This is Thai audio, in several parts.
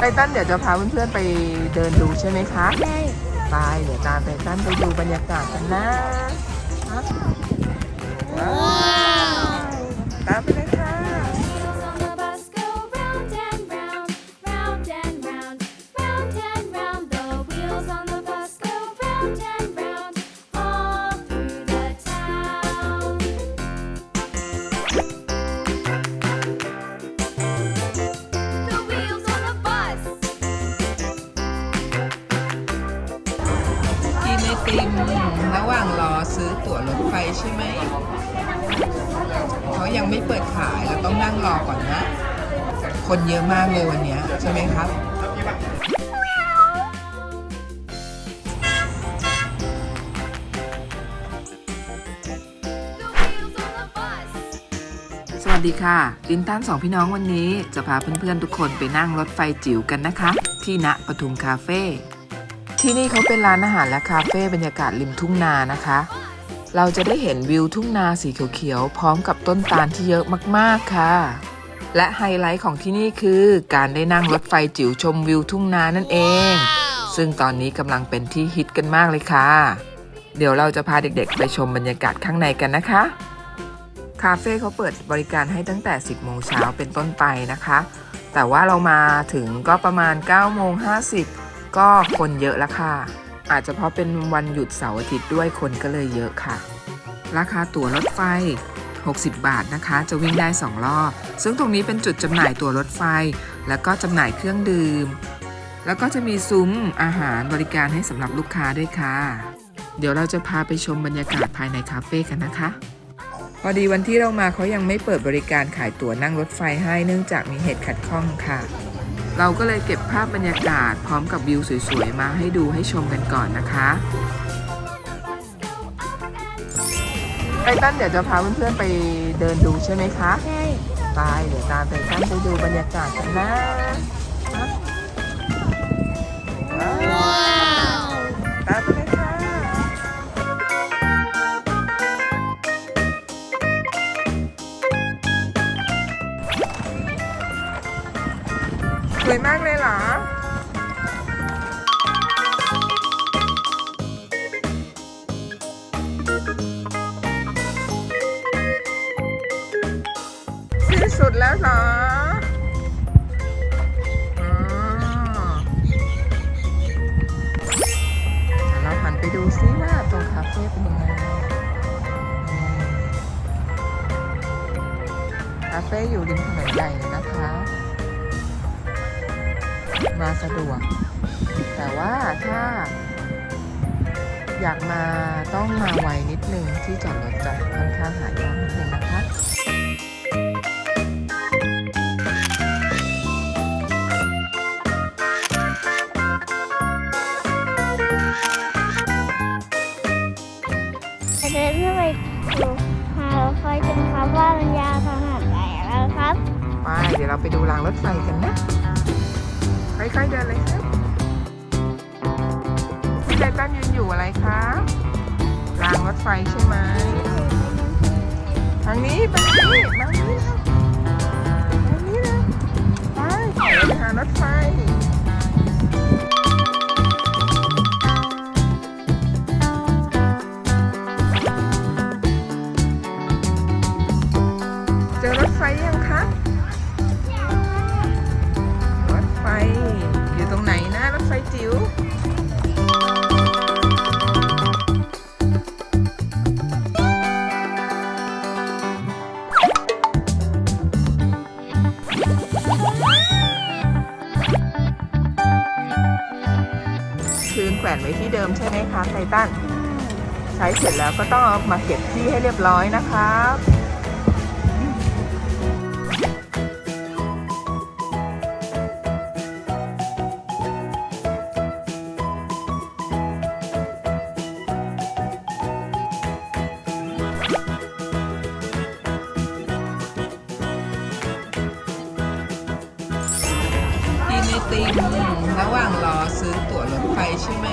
ไตตันเดี๋ยวจะพาเพื่อนๆไปเดินดูใช่ไหมคะ ใช่ ไปเดี๋ยวตามไตตันไปดูบรรยากาศกันนะ ระหว่งรอซื้อตั๋วรถไฟใช่ไหม เขายังไม่เปิดขายเราต้องนั่งรอก่อนนะ คนเยอะมากเลยวันนี้ใช่ไหมครับสวัสดีค่ะ ลินตันสองพี่น้องวันนี้จะพาเพื่อนๆทุกคนไปนั่งรถไฟจิ๋วกันนะคะ ที่ณปทุมคาเฟ่ ที่นี่เขาเป็นร้านอาหารและคาเฟ่บรรยากาศริมทุ่งนานะคะ เราจะได้เห็นวิวทุ่งนาสีเขียวๆพร้อมกับต้นตาลที่เยอะมากๆค่ะ และไฮไลท์ของที่นี่คือ การได้นั่งรถไฟจิ๋วชมวิวทุ่งนานั่นเอง ซึ่งตอนนี้กำลังเป็นที่ฮิตกันมากเลยค่ะ เดี๋ยวเราจะพาเด็กๆ ไปชมบรรยากาศข้างในกันนะคะ คาเฟ่เขาเปิดบริการให้ตั้งแต่ 10 โมงเช้าเป็นต้นไปนะคะ แต่ว่าเรามาถึงก็ประมาณ9โมง50 ก็คนเยอะแล้วค่ะ อาจจะเพราะเป็นวันหยุดเสาร์อาทิตย์ด้วยคนก็เลยเยอะค่ะ ราคาตั๋วรถไฟ 60 บาทนะคะ จะวิ่งได้ 2 รอบ ซึ่งตรงนี้เป็นจุดจำหน่ายตั๋วรถไฟ แล้วก็จำหน่ายเครื่องดื่ม แล้วก็จะมีซุ้มอาหารบริการให้สำหรับลูกค้าด้วยค่ะ เดี๋ยวเราจะพาไปชมบรรยากาศภายในคาเฟ่กันนะคะพอดีวันที่เรามาเขายังไม่เปิดบริการขายตั๋วนั่งรถไฟให้เนื่องจากมีเหตุขัดข้องค่ะ เราก็เลยเก็บภาพบรรยากาศพร้อมกับวิวสวยๆ มาให้ดูให้ชมกันก่อนนะคะไตตันเดี๋ยวจะพาเพื่อนๆไปเดินดูใช่ไหมคะใช่ไปเดี๋ยวตามไตตันไปดูบรรยากาศกันนะะว้าว วยมากเลยเหรอ ที่สุดแล้วเหรออ๋อเดี๋ยวเราหันไปดูซิว่าตรงคาเฟ่เป็นยังไงคาเฟ่อยู่ริมถนนใหญ่เลยนะคะ มาสะดวก แต่ว่าถ้า อยากมาต้องมาไวนิดนึงที่จอดรถจะค่อนข้างหายากนิดนึงนะคะเดินขึ้นไปดูหารถไฟจนครับว่ามันยาวขนาดไหนแล้วครับ ไปเดี๋ยวเราไปดูรางรถไฟกันนะ ค่อยๆเดินเลยครับพี่ไตตันยืนอยู่อะไรคะรางรถไฟใช่ไหมทางนี้ไปทางนี้ วนไว้ที่เดิมใช่ไหมคะไททันใช้เสร็จแล้วก็ต้องเอามาเก็บที่ให้เรียบร้อยนะครับ ติมระหว่างรอซื้อตั๋วรถไฟใช่ไหม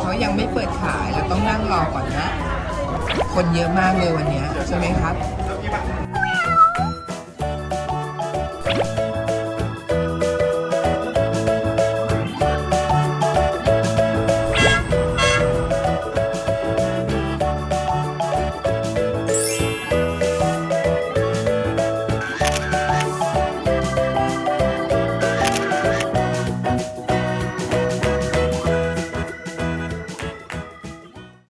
เขายังไม่เปิดขายเราต้องนั่งรอก่อนนะ คนเยอะมากเลยวันนี้ใช่ไหมครับ